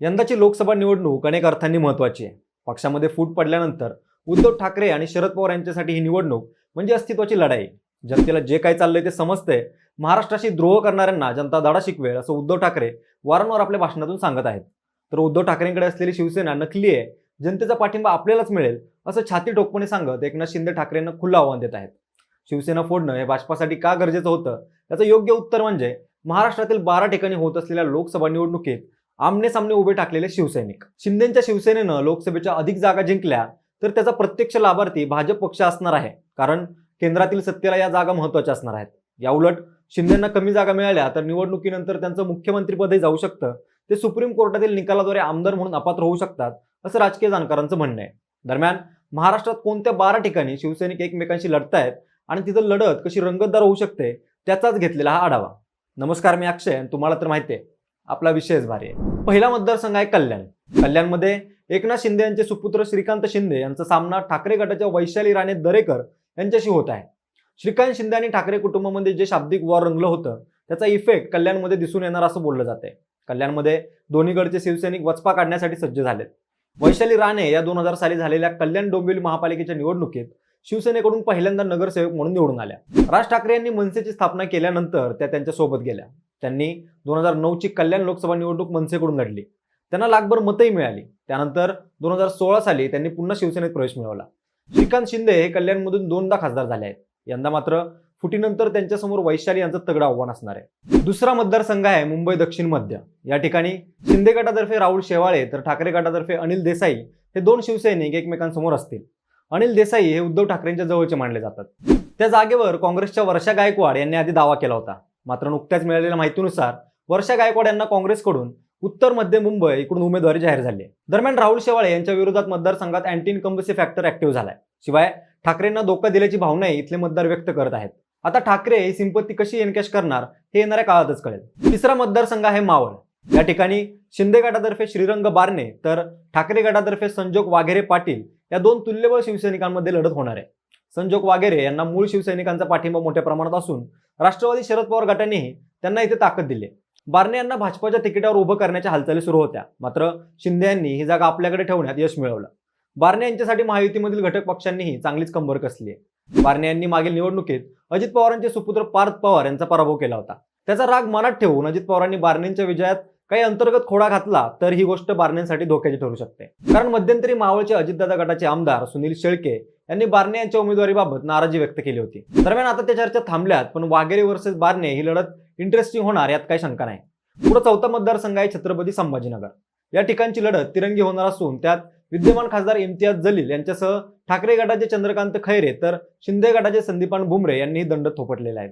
यंदाची लोकसभा निवडणूक अनेक अर्थांनी महत्वाची आहे. पक्षामध्ये फूट पडल्यानंतर उद्धव ठाकरे आणि शरद पवार यांच्यासाठी ही निवडणूक म्हणजे अस्तित्वाची लढाई जनतेला जे काही चाललंय ते समजतंय. महाराष्ट्राशी द्रोह करणाऱ्यांना जनता दाडा शिकवेल असं उद्धव ठाकरे वारंवार आपल्या भाषणातून सांगत आहेत. तर उद्धव ठाकरेंकडे असलेली शिवसेना नकली आहे. जनतेचा पाठिंबा आपल्यालाच मिळेल असं छाती टोकपणे सांगत एकनाथ शिंदे ठाकरेंना खुलं आव्हान देत आहेत. शिवसेना फोडणं हे भाजपासाठी का गरजेचं होतं? याचं योग्य उत्तर म्हणजे महाराष्ट्रातील बारा ठिकाणी होत असलेल्या लोकसभा निवडणुकीत आमने सामने उभे टाकलेले शिवसैनिक. शिंदेच्या शिवसेनेनं लोकसभेच्या अधिक जागा जिंकल्या तर त्याचा प्रत्यक्ष लाभार्थी भाजप पक्ष असणार आहे. कारण केंद्रातील सत्तेला या जागा महत्त्वाच्या असणार आहेत. याउलट शिंदेना कमी जागा मिळाल्या तर निवडणुकीनंतर त्यांचं मुख्यमंत्रीपदही जाऊ शकतं. ते सुप्रीम कोर्टातील निकालाद्वारे आमदार म्हणून अपात्र होऊ शकतात असं राजकीय जाणकारांचं म्हणणं आहे. दरम्यान महाराष्ट्रात कोणत्या बारा ठिकाणी शिवसैनिक एकमेकांशी लढतायत आणि तिथं लढत कशी रंगतदार होऊ शकते त्याचाच घेतलेला हा आढावा. नमस्कार मी अक्षय तुम्हाला तर माहिती आहे. आपला विषयच भारी आहे. पहिला मतदारसंघ आहे कल्याण. कल्याणमध्ये एकनाथ शिंदे यांचे सुपुत्र श्रीकांत शिंदे यांचा सामना ठाकरे गटाच्या वैशाली राणे दरेकर यांच्याशी होत आहे. श्रीकांत शिंदे आणि ठाकरे कुटुंबामध्ये जे शाब्दिक वॉर रंगलं होतं त्याचा इफेक्ट कल्याणमध्ये दिसून येणार असं बोललं जाते कल्याणमध्ये दोन्ही गडचे शिवसैनिक वचपा काढण्यासाठी सज्ज झालेत. वैशाली राणे या दोन हजार साली झालेल्या कल्याण डोंबिवली महापालिकेच्या निवडणुकीत शिवसेनेकडून पहिल्यांदा नगरसेवक म्हणून निवडून आल्या. राज ठाकरे यांनी मनसेची स्थापना केल्यानंतर त्या त्यांच्यासोबत गेल्या. त्यांनी दोन हजार नऊची कल्याण लोकसभा निवडणूक मनसेकडून लढली त्यांना लाखभर मतही मिळाली. त्यानंतर दोन हजार सोळा साली त्यांनी पुन्हा शिवसेनेत प्रवेश मिळवला. श्रीकांत शिंदे हे कल्याणमधून दोनदा खासदार झाले आहेत. यंदा मात्र फुटीनंतर त्यांच्यासमोर वैशाली यांचं तगडं आव्हान असणार आहे. दुसरा मतदारसंघ आहे मुंबई दक्षिण मध्य. या ठिकाणी शिंदे गटातर्फे राहुल शेवाळे तर ठाकरे गटातर्फे अनिल देसाई हे दोन शिवसैनिक एकमेकांसमोर असतील. अनिल देसाई हे उद्धव ठाकरेंच्या जवळचे मानले जातात. त्या जागेवर काँग्रेसच्या वर्षा गायकवाड यांनी आधी दावा केला होता. मात्र नुकत्याच मिळालेल्या माहितीनुसार वर्षा गायकवाड यांना काँग्रेसकडून उत्तर मध्य मुंबई इकडून उमेदवारी जाहीर झाली आहे. दरम्यान राहुल शेवाळे यांच्या विरोधात मतदारसंघात अँटी इन्कम्बसी फॅक्टर ऍक्टिव्ह झालाय. शिवाय ठाकरेंना धोका दिल्याची भावनाही इथले मतदार व्यक्त करत आहेत. आता ठाकरे ही संपत्ती कशी एनकॅश करणार हे येणाऱ्या काळातच कळेल. तिसरा मतदारसंघ आहे मावळ. या ठिकाणी शिंदे गटातर्फे श्रीरंग बारणे तर ठाकरे गटातर्फे संजोग वाघेरे पाटील या दोन तुल्यबळ शिवसैनिकांमध्ये लढत होणार आहे. संजोग वाघेरे यांना मूळ शिवसैनिकांचा पाठिंबा मोठ्या प्रमाणात असून राष्ट्रवादी शरद पवार गटानेही त्यांना इथे ताकद दिली. बारणे यांना भाजपाच्या तिकिटावर उभं करण्याच्या हालचाली सुरू होत्या. मात्र शिंदे यांनी ही जागा आपल्याकडे ठेवण्यात यश मिळवलं. बारणे यांच्यासाठी महायुतीमधील घटक पक्षांनीही चांगलीच कंबर कसली आहे. बारणे यांनी मागील निवडणुकीत अजित पवारांचे सुपुत्र पार्थ पवार यांचा पराभव केला होता. त्याचा राग मनात ठेवून अजित पवारांनी बारणेंच्या विजयात काही अंतर्गत खोडा घातला तर ही गोष्ट बारणेंसाठी धोक्याची ठरू शकते. कारण मध्यंतरी मावळचे अजितदादा गटाचे आमदार सुनील शेळके यांनी बारणे यांच्या उमेदवारीबाबत नाराजी व्यक्त केली होती. दरम्यान आता त्या चर्चा थांबल्यात पण वाघेरे वर्सेस बारणे ही लढत इंटरेस्टिंग होणार यात काही शंका नाही. पुढे चौथा मतदारसंघ आहे छत्रपती संभाजीनगर. या ठिकाणची लढत तिरंगी होणार असून त्यात विद्यमान खासदार इम्तियाज जलील यांच्यासह ठाकरे गटाचे चंद्रकांत खैरे तर शिंदे गटाचे संदीपान बुमरे यांनी दंड थोपटलेला आहे.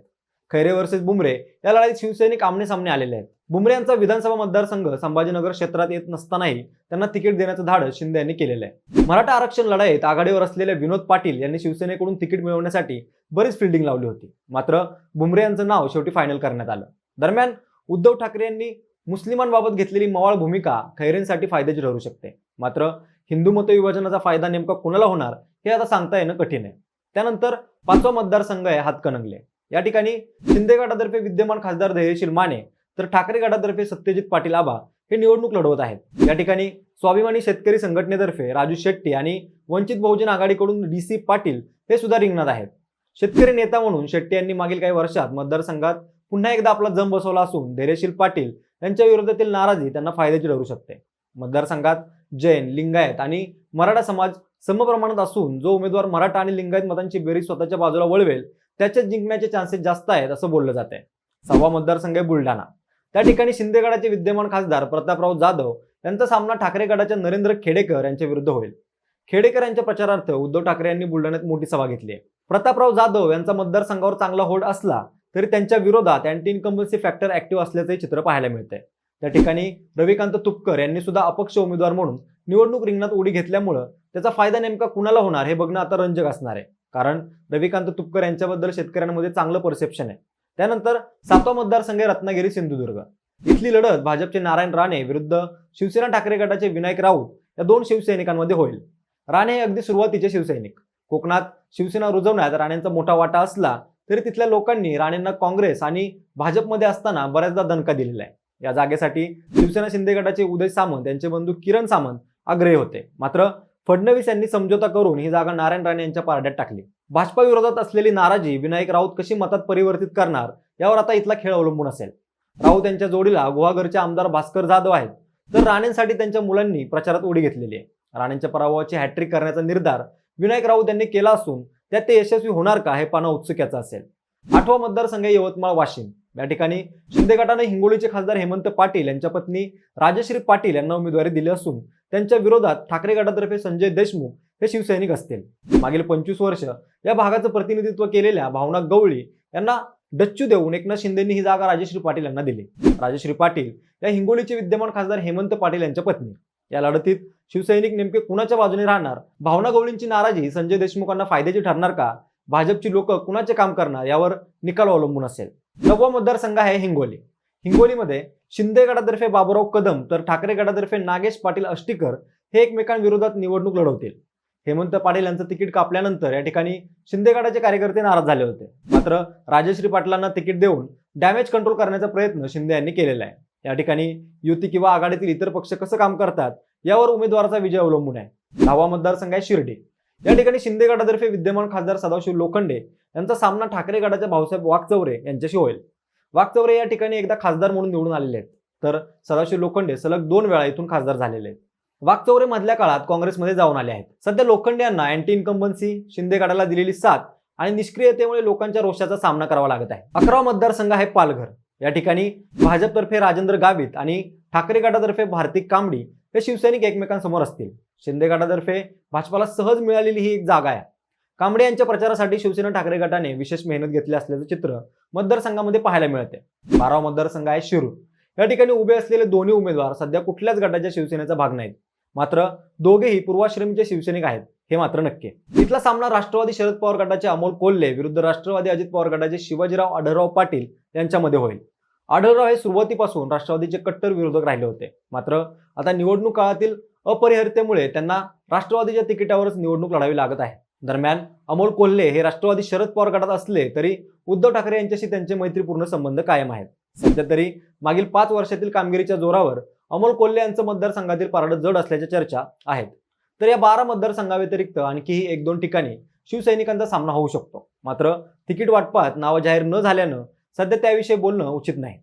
खैरे वर्सेस बुमरे या लढाईत शिवसैनिक आमने सामने आलेले आहेत. बुमरे यांचा विधानसभा मतदारसंघ संभाजीनगर क्षेत्रात येत नसतानाही त्यांना तिकीट देण्याचं धाडस शिंदे यांनी केलेलं आहे. मराठा आरक्षण लढाईत आघाडीवर असलेले विनोद पाटील यांनी शिवसेनेकडून तिकीट मिळवण्यासाठी बरीच फिल्डिंग लावली होती. मात्र बुमरे यांचं नाव शेवटी फायनल करण्यात आलं. दरम्यान उद्धव ठाकरे यांनी मुस्लिमांबाबत घेतलेली मवाळ भूमिका खैरेंसाठी फायद्याची ठरू शकते. मात्र हिंदू मतविभाजनाचा फायदा नेमका कुणाला होणार हे आता सांगता येणं कठीण आहे. त्यानंतर पाचवा मतदारसंघ आहे हातकणंगले. या ठिकाणी शिंदे गटातर्फे विद्यमान खासदार धैर्यशील माने तर ठाकरे गटातर्फे सत्यजित पाटील आबा हे निवडणूक लढवत आहेत. या ठिकाणी स्वाभिमानी शेतकरी संघटनेतर्फे राजू शेट्टी आणि वंचित बहुजन आघाडीकडून डी सी पाटील हे सुद्धा रिंगणात आहेत. शेतकरी नेता म्हणून शेट्टी यांनी मागील काही वर्षात मतदारसंघात पुन्हा एकदा आपला जम बसवला असून धैर्यशील पाटील यांच्या विरोधातील नाराजी त्यांना फायद्याची ठरू शकते. मतदारसंघात जैन लिंगायत आणि मराठा समाज समप्रमाणात असून जो उमेदवार मराठा आणि लिंगायत मतांची बेरीज स्वतःच्या बाजूला वळवेल त्याच्या जिंकण्याचे चान्सेस जास्त आहेत असं बोललं जात आहे सहावा मतदारसंघ आहे बुलढाणा. त्या ठिकाणी शिंदे गटाचे विद्यमान खासदार प्रतापराव जाधव यांचा सामना ठाकरे गटाच्या नरेंद्र खेडेकर यांच्या विरुद्ध होईल. खेडेकर यांच्या प्रचारार्थ उद्धव ठाकरे यांनी बुलढाण्यात मोठी सभा घेतली आहे. प्रतापराव जाधव यांचा मतदारसंघावर चांगला होल्ड असला तरी त्यांच्या विरोधात अँटी इन्कम्बन्सी फॅक्टर ऍक्टिव्ह असल्याचे चित्र पाहायला मिळतंय. त्या ठिकाणी रविकांत तुपकर यांनी सुद्धा अपक्ष उमेदवार म्हणून निवडणूक रिंगणात उडी घेतल्यामुळं त्याचा फायदा नेमका कुणाला होणार हे बघणं आता रंजक असणार आहे. कारण रविकांत तुपकर यांच्याबद्दल शेतकऱ्यांमध्ये चांगलं परसेप्शन आहे. त्यानंतर सातवा मतदारसंघ आहे रत्नागिरी सिंधुदुर्ग. इथली लढत भाजपचे नारायण राणे विरुद्ध शिवसेना ठाकरे गटाचे विनायक राऊत या दोन शिवसैनिकांमध्ये होईल. राणे हे अगदी सुरुवातीचे शिवसैनिक. कोकणात शिवसेना रुजवण्यात राणेंचा मोठा वाटा असला तरी तिथल्या लोकांनी राणेंना काँग्रेस आणि भाजपमध्ये असताना बऱ्याचदा दणका दिलेला आहे. या जागेसाठी शिवसेना शिंदे गटाचे उदय सामंत यांचे बंधू किरण सामंत आग्रही होते. मात्र फडणवीस यांनी समझोता करून ही जागा नारायण राणे यांच्या पारड्यात टाकली. भाजपा विरोधात असलेली नाराजी विनायक राऊत कशी मतात परिवर्तित करणार यावर आता इथला खेळ अवलंबून असेल. राऊत यांच्या जोडीला गुहागरचे आमदार भास्कर जाधव आहेत. तर राणेंसाठी त्यांच्या मुलांनी प्रचारात उडी घेतलेली आहे. राणेंच्या पराभवाची हॅट्रिक करण्याचा निर्धार विनायक राऊत यांनी केला असून त्यात ते यशस्वी होणार का हे पाना उत्सुक्याचं असेल. आठवा मतदारसंघ यवतमाळ वाशिम. या ठिकाणी शिंदे गटाने हिंगोलीचे खासदार हेमंत पाटील यांच्या पत्नी राजश्री पाटील यांना उमेदवारी दिली असून त्यांच्या विरोधात ठाकरे गटातर्फे संजय देशमुख हे शिवसैनिक असतील. मागील पंचवीस वर्ष या भागाचं प्रतिनिधित्व केलेल्या भावना गवळी यांना डच्चू देऊन एकनाथ शिंदेंनी ही जागा राजश्री पाटील यांना दिली. राजश्री पाटील या हिंगोलीचे विद्यमान खासदार हेमंत पाटील यांच्या पत्नी. या लढतीत शिवसैनिक नेमके कुणाच्या बाजूने राहणार? भावना गवळींची नाराजी संजय देशमुखांना फायद्याची ठरणार का? भाजपची लोक कुणाचे काम करणार यावर निकाल अवलंबून असेल. नववा मतदारसंघ आहे हिंगोली. हिंगोलीमध्ये शिंदे गटातर्फे बाबुराव कदम तर ठाकरे गटातर्फे नागेश पाटील अष्टीकर हे एकमेकांविरोधात निवडणूक लढवतील. हेमंत पाटील यांचं तिकीट कापल्यानंतर या ठिकाणी शिंदे गटाचे कार्यकर्ते नाराज झाले होते. मात्र राजश्री पाटलांना तिकीट देऊन डॅमेज कंट्रोल करण्याचा प्रयत्न शिंदे यांनी केलेला आहे. या ठिकाणी युती किंवा आघाडीतील इतर पक्ष कसं काम करतात यावर उमेदवाराचा विजय अवलंबून आहे. दहावा मतदारसंघ आहे शिर्डी. या ठिकाणी शिंदे गटातर्फे विद्यमान खासदार सदाशिव लोखंडे यांचा सामना ठाकरे गटाच्या भाऊसाहेब वागचौरे यांच्याशी होईल. वागचौरे या ठिकाणी एकदा खासदार म्हणून निवडून आलेले आहेत. तर सदाशिव लोखंडे सलग दोन वेळा इथून खासदार झालेले आहेत. वागचौरे मधल्या काळात काँग्रेसमध्ये जाऊन आले आहेत. सध्या लोखंडे यांना अँटी इन्कम्बन्सी शिंदे गटाला दिलेली साथ आणि निष्क्रियतेमुळे लोकांच्या रोषाचा सामना करावा लागत आहे. अकरावा मतदारसंघ आहे पालघर. या ठिकाणी भाजपतर्फे राजेंद्र गावित आणि ठाकरे गटातर्फे भारतिक कांबडी हे शिवसैनिक एकमेकांसमोर असतील. शिंदे गटातर्फे भाजपाला सहज मिळालेली ही एक जागा आहे. कांबडे यांच्या प्रचारासाठी शिवसेना ठाकरे गटाने विशेष मेहनत घेतली असल्याचं चित्र मतदारसंघामध्ये पाहायला मिळते. बारावा मतदारसंघ आहे शिरूर. या ठिकाणी उभे असलेले दोन्ही उमेदवार सध्या कुठल्याच गटाच्या शिवसेनेचा भाग नाहीत. मात्र दोघेही पूर्वाश्रमीचे शिवसैनिक आहेत हे मात्र नक्की इथला सामना राष्ट्रवादी शरद पवार गटाचे अमोल कोल्हे विरुद्ध राष्ट्रवादी अजित पवार गटाचे शिवाजीराव आढळराव पाटील यांच्यामध्ये होईल. आढळराव हे सुरुवातीपासून राष्ट्रवादीचे कट्टर विरोधक राहिले होते. मात्र आता निवडणूक काळातील अपरिहार्यतेमुळे त्यांना राष्ट्रवादीच्या तिकिटावरच निवडणूक लढावी लागत आहे. दरम्यान अमोल कोल्हे हे राष्ट्रवादी शरद पवार गटात असले तरी उद्धव ठाकरे यांच्याशी त्यांचे मैत्रीपूर्ण संबंध कायम आहेत. सध्या तरी मागील पाच वर्षातील कामगिरीच्या जोरावर अमोल कोल्हे यांचं मतदारसंघातील पारडं जड असल्याच्या चर्चा आहेत. तर या बारा मतदारसंघाव्यतिरिक्त आणखीही एक दोन ठिकाणी शिवसैनिकांचा सामना होऊ शकतो. मात्र तिकीट वाटपात नावं जाहीर न झाल्यानं सध्या त्याविषयी बोलणं उचित नाही.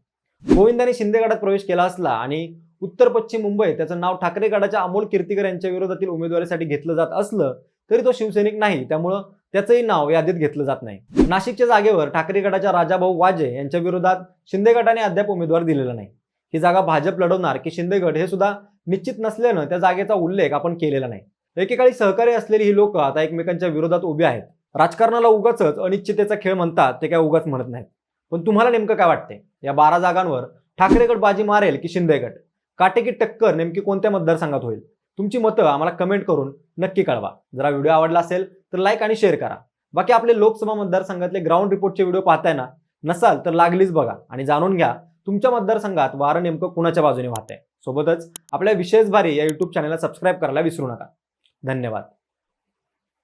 गोविंदाने शिंदे गटात प्रवेश केला असला आणि उत्तर पश्चिम मुंबईत त्याचं नाव ठाकरे गटाच्या अमोल कीर्तीकर यांच्या विरोधातील उमेदवारीसाठी घेतलं जात असलं तरी तो शिवसैनिक नाही त्यामुळं त्याचंही नाव यादीत घेतलं जात नाही. नाशिकच्या जागेवर ठाकरे गटाच्या राजाभाऊ वाजे यांच्या विरोधात शिंदे गटाने अद्याप उमेदवार दिलेला नाही. ही जागा भाजप लढवणार की शिंदेगड हे सुद्धा निश्चित नसल्यानं त्या जागेचा उल्लेख आपण केलेला नाही. एकेकाळी सहकारी असलेली ही लोक आता एकमेकांच्या विरोधात उभी आहेत. राजकारणाला उगाच अनिश्चितेचा खेळ म्हणतात ते काय उगाच म्हणत नाहीत. पण तुम्हाला नेमकं काय वाटते या बारा जागांवर ठाकरेगड बाजी मारेल की शिंदेगड काटेकी टक्कर नेमकी कोणत्या मतदारसंघात होईल? तुमची मतं आम्हाला कमेंट करून नक्की कळवा. जरा व्हिडिओ आवडला असेल तर लाईक आणि शेअर करा. बाकी आपले लोकसभा मतदारसंघातले ग्राउंड रिपोर्टचे व्हिडिओ पाहताय ना नसाल तर लागलीच बघा आणि जाणून घ्या तुमच्या मतदारसंघात वारं नेमकं कुणाच्या बाजूने वाहत आहे सोबतच आपल्या विशेष भारी या युट्यूब चॅनलला सबस्क्राईब करायला विसरू नका. धन्यवाद.